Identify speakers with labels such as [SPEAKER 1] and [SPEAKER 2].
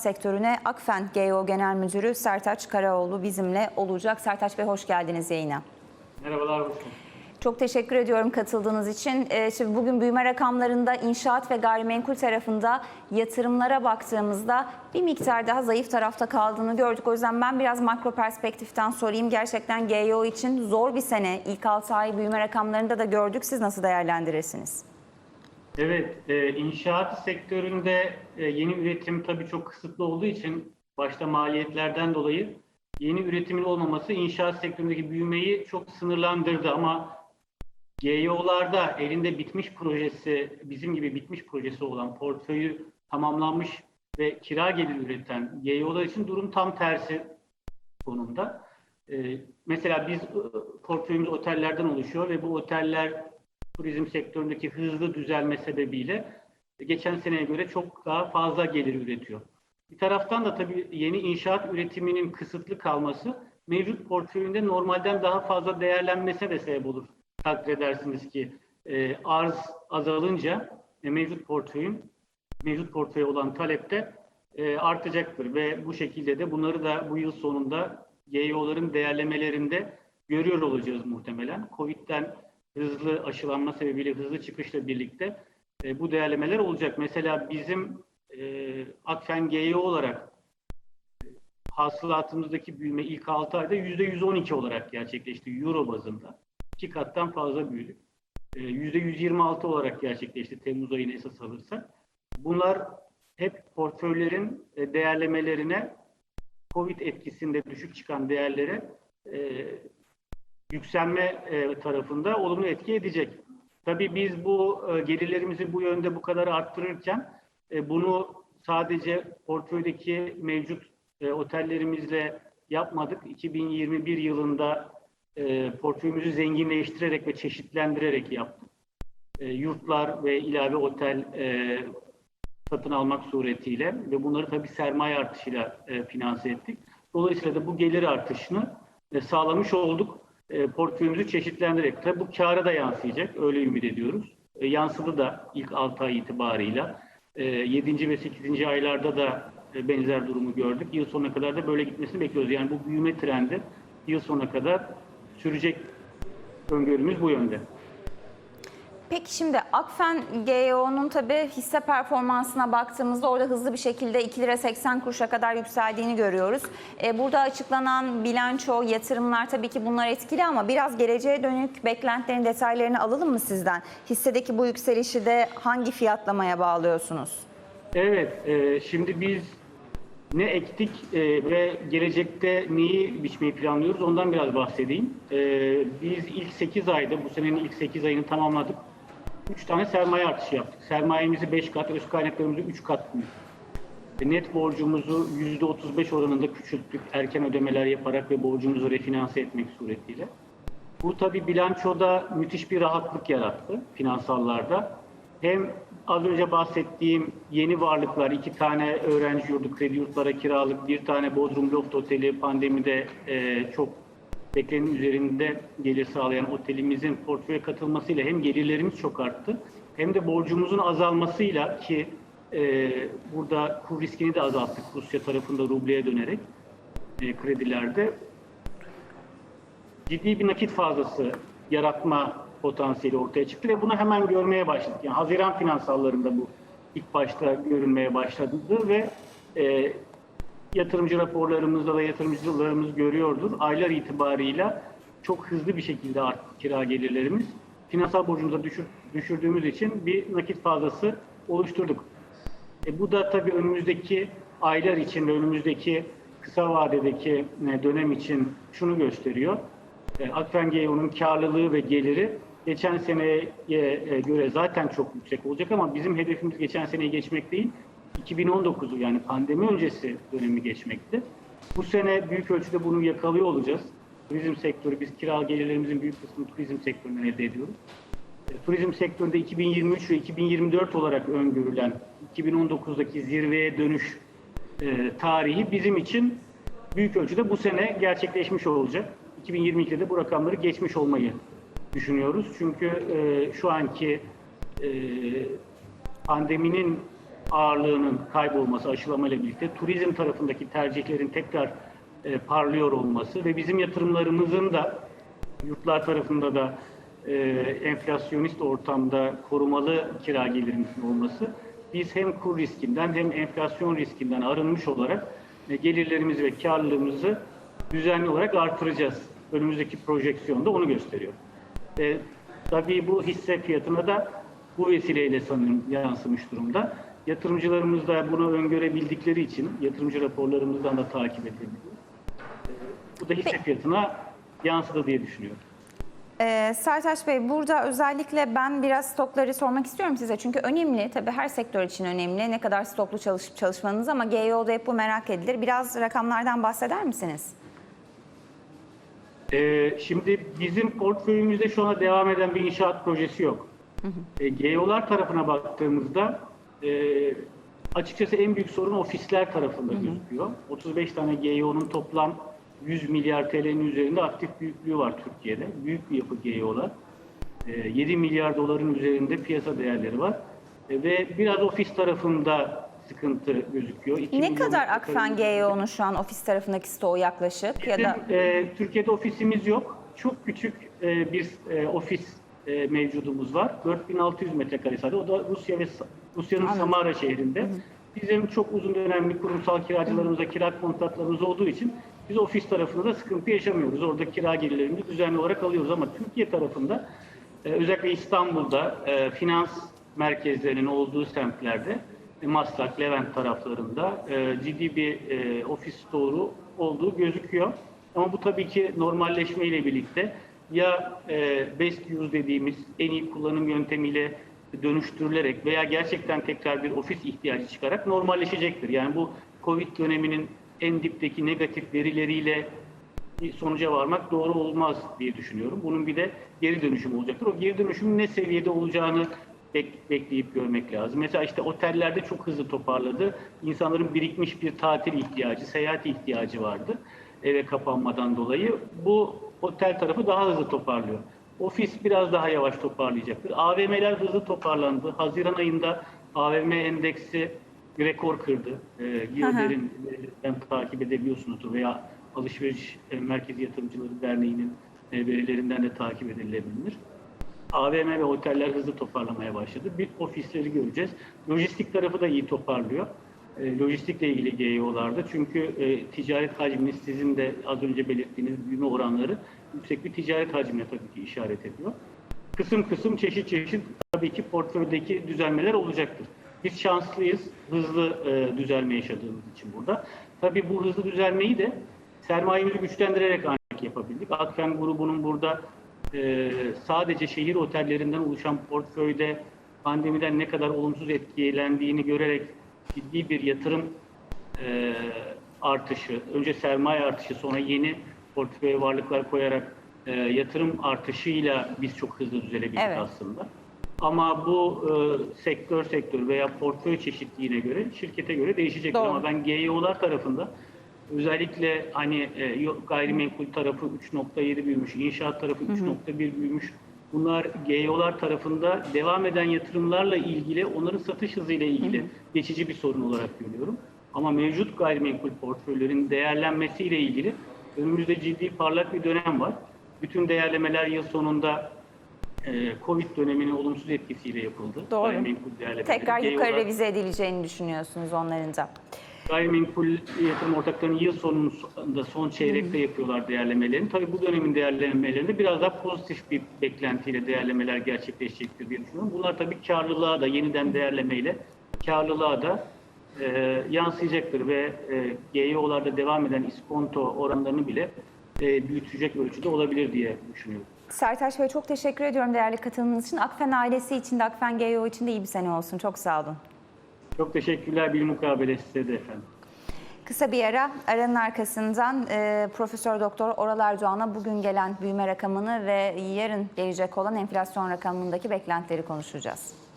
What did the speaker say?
[SPEAKER 1] sektörüne Akfen GEO Genel Müdürü Sertaç Karaoğlu bizimle olacak. Sertaç Bey hoş geldiniz yayına.
[SPEAKER 2] Merhabalar, hoş.
[SPEAKER 1] Çok teşekkür ediyorum katıldığınız için. Ee, Şimdi bugün büyüme rakamlarında inşaat ve gayrimenkul tarafında yatırımlara baktığımızda bir miktar daha zayıf tarafta kaldığını gördük. O yüzden ben biraz makro perspektiften sorayım. Gerçekten GEO için zor bir sene. İlk 6 ay büyüme rakamlarında da gördük. Siz nasıl değerlendirirsiniz?
[SPEAKER 2] Evet, e, inşaat sektöründe e, yeni üretim tabii çok kısıtlı olduğu için başta maliyetlerden dolayı yeni üretimin olmaması inşaat sektöründeki büyümeyi çok sınırlandırdı ama GEO'larda elinde bitmiş projesi, bizim gibi bitmiş projesi olan portföyü tamamlanmış ve kira gelir üreten GEO'lar için durum tam tersi konumda. E, mesela biz e, portföyümüz otellerden oluşuyor ve bu oteller turizm sektöründeki hızlı düzelme sebebiyle geçen seneye göre çok daha fazla gelir üretiyor. Bir taraftan da tabii yeni inşaat üretiminin kısıtlı kalması mevcut portföyünde normalden daha fazla değerlenmesine de sebep olur. Takdir edersiniz ki e, arz azalınca e, mevcut portföyün mevcut portföy olan talepte e, artacaktır ve bu şekilde de bunları da bu yıl sonunda GEO'ların değerlemelerinde görüyor olacağız muhtemelen. Covid'den hızlı aşılanma sebebiyle hızlı çıkışla birlikte e, bu değerlemeler olacak. Mesela bizim e, Akfen GEO olarak hasılatımızdaki büyüme ilk 6 ayda %112 olarak gerçekleşti Euro bazında. İki kattan fazla büyüdük. E, %126 olarak gerçekleşti Temmuz ayını esas alırsak. Bunlar hep portföylerin e, değerlemelerine Covid etkisinde düşük çıkan değerlere e, yükselme e, tarafında olumlu etki edecek. Tabii biz bu e, gelirlerimizi bu yönde bu kadar arttırırken e, bunu sadece portföydeki mevcut e, otellerimizle yapmadık. 2021 yılında e, portföyümüzü zenginleştirerek ve çeşitlendirerek yaptık. E, yurtlar ve ilave otel e, satın almak suretiyle ve bunları tabii sermaye artışıyla e, finanse ettik. Dolayısıyla da bu gelir artışını e, sağlamış olduk e, portföyümüzü çeşitlendirerek. Tabii bu kâra da yansıyacak, öyle ümit ediyoruz. E, yansıdı da ilk 6 ay itibarıyla. E, 7. ve 8. aylarda da e, benzer durumu gördük. Yıl sonuna kadar da böyle gitmesini bekliyoruz. Yani bu büyüme trendi yıl sonuna kadar sürecek öngörümüz bu yönde.
[SPEAKER 1] Peki şimdi Akfen GEO'nun tabii hisse performansına baktığımızda orada hızlı bir şekilde 2 lira 80 kuruşa kadar yükseldiğini görüyoruz. E, burada açıklanan bilanço, yatırımlar tabii ki bunlar etkili ama biraz geleceğe dönük beklentilerin detaylarını alalım mı sizden? Hissedeki bu yükselişi de hangi fiyatlamaya bağlıyorsunuz?
[SPEAKER 2] Evet, e, şimdi biz ne ektik e, ve gelecekte neyi biçmeyi planlıyoruz ondan biraz bahsedeyim. Biz ilk 8 ayda, bu senenin ilk 8 ayını tamamladık. 3 tane sermaye artışı yaptık. Sermayemizi 5 kat, öz kaynaklarımızı 3 kat. E, Net borcumuzu %35 oranında küçülttük erken ödemeler yaparak ve borcumuzu refinanse etmek suretiyle. Bu tabi bilançoda müthiş bir rahatlık yarattı finansallarda. Hem az önce bahsettiğim yeni varlıklar, iki tane öğrenci yurdu, kredi yurtlara kiralık, bir tane Bodrum Loft Oteli pandemide e, çok beklenenin üzerinde gelir sağlayan otelimizin portföye katılmasıyla hem gelirlerimiz çok arttı hem de borcumuzun azalmasıyla ki e, burada kur riskini de azalttık Rusya tarafında rubleye dönerek e, kredilerde ciddi bir nakit fazlası yaratma potansiyeli ortaya çıktı ve bunu hemen görmeye başladık. Yani Haziran finansallarında bu ilk başta görünmeye başladı ve e, yatırımcı raporlarımızda da yatırımcılarımız görüyordur. Aylar itibarıyla çok hızlı bir şekilde arttı kira gelirlerimiz. Finansal borcumuza düşür, düşürdüğümüz için bir nakit fazlası oluşturduk. E, bu da tabii önümüzdeki aylar için ve önümüzdeki kısa vadedeki e, dönem için şunu gösteriyor. E, Akfen GEO'nun karlılığı ve geliri geçen seneye e, göre zaten çok yüksek olacak ama bizim hedefimiz geçen seneyi geçmek değil, 2019'u yani pandemi öncesi dönemi geçmekti. Bu sene büyük ölçüde bunu yakalıyor olacağız. Turizm sektörü, biz kira gelirlerimizin büyük kısmını turizm sektöründen elde ediyoruz. E, Turizm sektöründe 2023 ve 2024 olarak öngörülen 2019'daki zirveye dönüş e, tarihi bizim için büyük ölçüde bu sene gerçekleşmiş olacak. 2022'de de bu rakamları geçmiş olmayı düşünüyoruz. Çünkü e, şu anki pandeminin ağırlığının kaybolması aşılamayla birlikte turizm tarafındaki tercihlerin tekrar e, parlıyor olması ve bizim yatırımlarımızın da yurtlar tarafında da e, enflasyonist ortamda korumalı kira gelirimizin olması biz hem kur riskinden hem enflasyon riskinden arınmış olarak e, gelirlerimizi ve karlılığımızı düzenli olarak artıracağız. Önümüzdeki projeksiyonda onu gösteriyor. E, tabii bu hisse fiyatına da bu vesileyle sanırım yansımış durumda. Yatırımcılarımız da bunu öngörebildikleri için yatırımcı raporlarımızdan da takip edebiliyor. E, bu da hisse fiyatına yansıdı diye düşünüyorum.
[SPEAKER 1] Ee, Sertaç Bey burada özellikle ben biraz stokları sormak istiyorum size. Çünkü önemli tabii her sektör için önemli ne kadar stoklu çalışıp çalışmanız ama GEO'da hep bu merak edilir. Biraz rakamlardan bahseder misiniz?
[SPEAKER 2] Ee, şimdi bizim portföyümüzde şu anda devam eden bir inşaat projesi yok. E, GEO'lar tarafına baktığımızda e, açıkçası en büyük sorun ofisler tarafında gözüküyor. 35 tane GEO'nun toplam 100 milyar TL'nin üzerinde aktif büyüklüğü var Türkiye'de. Büyük bir yapı GEO'lar. E, 7 milyar doların üzerinde piyasa değerleri var. E, ve biraz ofis tarafında sıkıntı gözüküyor.
[SPEAKER 1] Ne kadar Akfen GEO'nun şu an ofis tarafındaki stoğu yaklaşık ya
[SPEAKER 2] Bizim
[SPEAKER 1] da
[SPEAKER 2] e, Türkiye'de ofisimiz yok. Çok küçük e, bir e, ofis e, mevcudumuz var. 4600 metrekare sadece. O da Rusya ve Rusya'nın. Samara şehrinde. Bizim çok uzun dönemli kurumsal kiracılarımızla kira kontratlarımız olduğu için biz ofis tarafında da sıkıntı yaşamıyoruz. Orada kira gelirlerini düzenli olarak alıyoruz ama Türkiye tarafında e, özellikle İstanbul'da e, finans merkezlerinin olduğu semtlerde e, Maslak, Levent taraflarında ciddi bir ofis stoğu olduğu gözüküyor. Ama bu tabii ki normalleşme ile birlikte ya best use dediğimiz en iyi kullanım yöntemiyle dönüştürülerek veya gerçekten tekrar bir ofis ihtiyacı çıkarak normalleşecektir. Yani bu Covid döneminin en dipteki negatif verileriyle bir sonuca varmak doğru olmaz diye düşünüyorum. Bunun bir de geri dönüşüm olacaktır. O geri dönüşümün ne seviyede olacağını bek- bekleyip görmek lazım. Mesela işte otellerde çok hızlı toparladı. İnsanların birikmiş bir tatil ihtiyacı, seyahat ihtiyacı vardı eve kapanmadan dolayı. Bu otel tarafı daha hızlı toparlıyor. Ofis biraz daha yavaş toparlayacaktır. AVM'ler hızlı toparlandı. Haziran ayında AVM endeksi rekor kırdı. Ee, Giroder'in verilerinden takip edebiliyorsunuzdur veya Alışveriş e, Merkezi Yatırımcıları Derneği'nin e, verilerinden de takip edilebilir. AVM ve oteller hızlı toparlamaya başladı. Bir ofisleri göreceğiz. Lojistik tarafı da iyi toparlıyor. E, lojistikle ilgili GEO'larda. Çünkü e, ticaret hacminiz sizin de az önce belirttiğiniz büyüme oranları yüksek bir ticaret hacmine tabii ki işaret ediyor. Kısım kısım çeşit çeşit tabii ki portföydeki düzelmeler olacaktır. Biz şanslıyız hızlı e, düzelme yaşadığımız için burada. Tabii bu hızlı düzelmeyi de sermayemizi güçlendirerek ancak yapabildik. Akfen grubunun burada e, sadece şehir otellerinden oluşan portföyde pandemiden ne kadar olumsuz etkilendiğini görerek ciddi bir yatırım e, artışı, önce sermaye artışı sonra yeni portföy varlıklar koyarak e, yatırım artışıyla biz çok hızlı düzelebildik
[SPEAKER 1] Evet.
[SPEAKER 2] aslında. Ama bu e, sektör sektör veya portföy çeşitliliğine göre, şirkete göre değişecektir.
[SPEAKER 1] Doğru.
[SPEAKER 2] Ama ben GEO'lar tarafında özellikle hani e, gayrimenkul tarafı 3.7 büyümüş, inşaat tarafı 3.1 büyümüş. Bunlar GEO'lar tarafında devam eden yatırımlarla ilgili, onların satış hızıyla ilgili geçici bir sorun olarak görüyorum. Ama mevcut gayrimenkul portföylerin değerlenmesiyle ilgili önümüzde ciddi parlak bir dönem var. Bütün değerlemeler yıl sonunda e, Covid döneminin olumsuz etkisiyle yapıldı.
[SPEAKER 1] Doğru.
[SPEAKER 2] Gayrimenkul
[SPEAKER 1] tekrar yukarı revize edileceğini düşünüyorsunuz onların da.
[SPEAKER 2] Gayrimenkul yatırım ortaklarının yıl sonunda son çeyrekte yapıyorlar değerlemelerini. Tabii bu dönemin değerlemelerinde biraz daha pozitif bir beklentiyle değerlemeler gerçekleşecektir diye düşünüyorum. Bunlar tabii karlılığa da yeniden değerlemeyle karlılığa da e, yansıyacaktır ve e, GEO'larda devam eden iskonto oranlarını bile e, büyütecek ölçüde olabilir diye düşünüyorum.
[SPEAKER 1] Sertaç Bey çok teşekkür ediyorum değerli katılımınız için. Akfen ailesi için de Akfen GEO için de iyi bir sene olsun. Çok sağ olun.
[SPEAKER 2] Çok teşekkürler bir mukabele size de efendim.
[SPEAKER 1] Kısa bir ara, aranın arkasından e, Profesör Doktor Oral Erdoğan'a bugün gelen büyüme rakamını ve yarın gelecek olan enflasyon rakamındaki beklentileri konuşacağız.